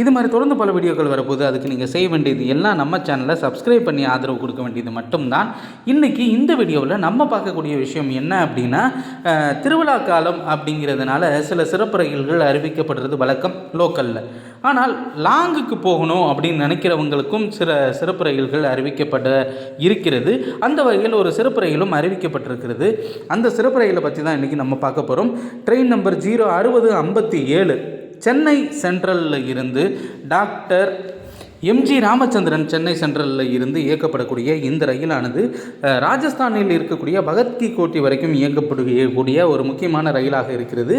இது மாதிரி தொடர்ந்து பல வீடியோக்கள் வரப்போகுது. அதுக்கு நீங்கள் செய்ய வேண்டியது எல்லாம் நம்ம சேனலை சப்ஸ்கிரைப் பண்ணி ஆதரவு கொடுக்க வேண்டியது மட்டும்தான். இன்றைக்கி இந்த வீடியோவில் நம்ம பார்க்கக்கூடிய விஷயம் என்ன அப்படின்னா திருவிழா காலம் அப்படிங்கிறதுனால சில சிறப்பு ரயில்கள் அறிவிக்கப்படுறது வழக்கம் லோக்கலில் ஆனால் லாங்குக்கு போகணும் அப்படின்னு நினைக்கிறவங்களுக்கும் சில சிறப்பு ரயில்கள் அறிவிக்கப்பட இருக்கிறது. அந்த வகையில் ஒரு சிறப்பு ரயிலும் அறிவிக்கப்பட்டிருக்கிறது. அந்த சிறப்பு ரயிலை பற்றி தான் இன்றைக்கி நம்ம பார்க்க போகிறோம் ட்ரெயின் நம்பர் ஜீரோ அறுபது ஐம்பத்தி ஏழு. சென்னை சென்ட்ரலில் இருந்து டாக்டர் எம்ஜி ராமச்சந்திரன் சென்னை சென்ட்ரலில் இருந்து இயக்கப்படக்கூடிய இந்த ரயிலானது ராஜஸ்தானில் இருக்கக்கூடிய பகத்கி கோட்டி வரைக்கும் இயக்கப்படக்கூடிய ஒரு முக்கியமான ரயிலாக இருக்கிறது.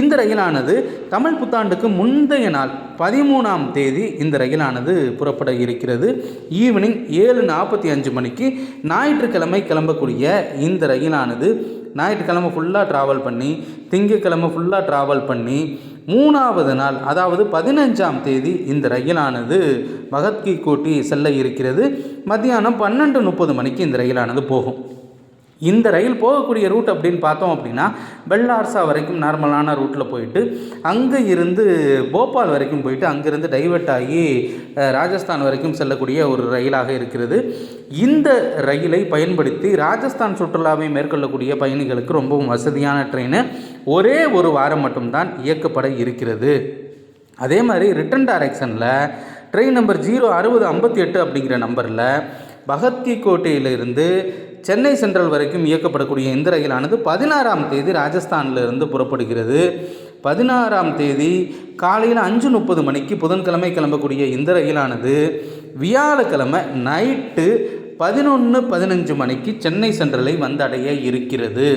இந்த ரயிலானது தமிழ் புத்தாண்டுக்கு முந்தைய நாள் பதிமூணாம் தேதி இந்த ரயிலானது புறப்பட இருக்கிறது. ஈவினிங் ஏழு நாற்பத்தி அஞ்சு மணிக்கு ஞாயிற்றுக்கிழமை கிளம்பக்கூடிய இந்த ரயிலானது ஞாயிற்றுக்கிழமை ஃபுல்லாக ட்ராவல் பண்ணி திங்கட்கிழமை ஃபுல்லாக ட்ராவல் பண்ணி மூணாவது நாள் அதாவது பதினஞ்சாம் தேதி இந்த ரயிலானது பகத்கி கோட்டி செல்ல இருக்கிறது. மத்தியானம் பன்னெண்டு முப்பது மணிக்கு இந்த ரயிலானது போகும். இந்த ரயில் போகக்கூடிய ரூட் அப்படின்னு பார்த்தோம் அப்படின்னா பெல்லார்சா வரைக்கும் நார்மலான ரூட்டில் போயிட்டு அங்கே இருந்து போபால் வரைக்கும் போயிட்டு அங்கேருந்து டைவெர்ட் ஆகி ராஜஸ்தான் வரைக்கும் செல்லக்கூடிய ஒரு ரயிலாக இருக்கிறது. இந்த ரயிலை பயன்படுத்தி ராஜஸ்தான் சுற்றுலாவை மேற்கொள்ளக்கூடிய பயணிகளுக்கு ரொம்பவும் வசதியான ட்ரெயின் ஒரே ஒரு வாரம் மட்டும்தான் இயக்கப்பட இருக்கிறது. அதே மாதிரி ரிட்டன் டைரக்ஷனில் ட்ரெயின் நம்பர் ஜீரோ அறுபது ஐம்பத்தி எட்டு அப்படிங்கிற நம்பரில் பகத்கி கோட்டையிலிருந்து சென்னை சென்ட்ரல் வரைக்கும் இயக்கப்படக்கூடிய இந்த ரயிலானது பதினாறாம் தேதி ராஜஸ்தானிலிருந்து புறப்படுகிறது. பதினாறாம் தேதி காலையில் அஞ்சு முப்பது மணிக்கு புதன்கிழமை கிளம்பக்கூடிய இந்த ரயிலானது வியாழக்கிழமை நைட்டு பதினொன்று பதினஞ்சு மணிக்கு சென்னை சென்ட்ரலை வந்தடைய இருக்கிறது.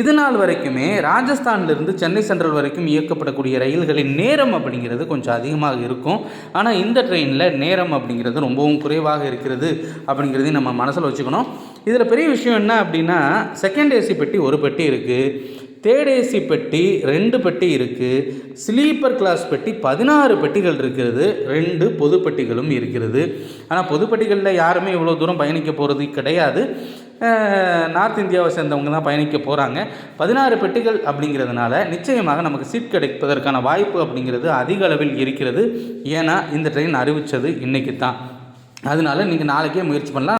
இது நாள் வரைக்குமே ராஜஸ்தான்லேருந்து சென்னை சென்ட்ரல் வரைக்கும் இயக்கப்படக்கூடிய ரயில்களின் நேரம் அப்படிங்கிறது கொஞ்சம் அதிகமாக இருக்கும். ஆனால் இந்த ட்ரெயினில் நேரம் அப்படிங்கிறது ரொம்பவும் குறைவாக இருக்கிறது அப்படிங்கிறதையும் நம்ம மனசில் வச்சுக்கணும். இதில் பெரிய விஷயம் என்ன அப்படின்னா செகண்ட் ஏசி பெட்டி ஒரு பெட்டி இருக்குது தேர்ட் ஏசி பெட்டி ரெண்டு பெட்டி இருக்குது ஸ்லீப்பர் கிளாஸ் பெட்டி பதினாறு பெட்டிகள் இருக்கிறது. ரெண்டு பொது பெட்டிகளும் இருக்கிறது. ஆனால் பொது பெட்டிகளில் யாருமே இவ்வளோ தூரம் பயணிக்க போகிறது கிடையாது. நார்த் இந்தியாவை சேர்ந்தவங்க தான் பயணிக்க போகிறாங்க பதினாறு பெட்டிகள் அப்படிங்கிறதுனால நிச்சயமாக நமக்கு சீட் கிடைப்பதற்கான வாய்ப்பு அப்படிங்கிறது அதிக அளவில் இருக்கிறது. ஏன்னா இந்த ட்ரெயின் அறிவித்தது இன்றைக்கி தான் அதனால நீங்கள் நாளைக்கே முயற்சி பண்ணலாம்.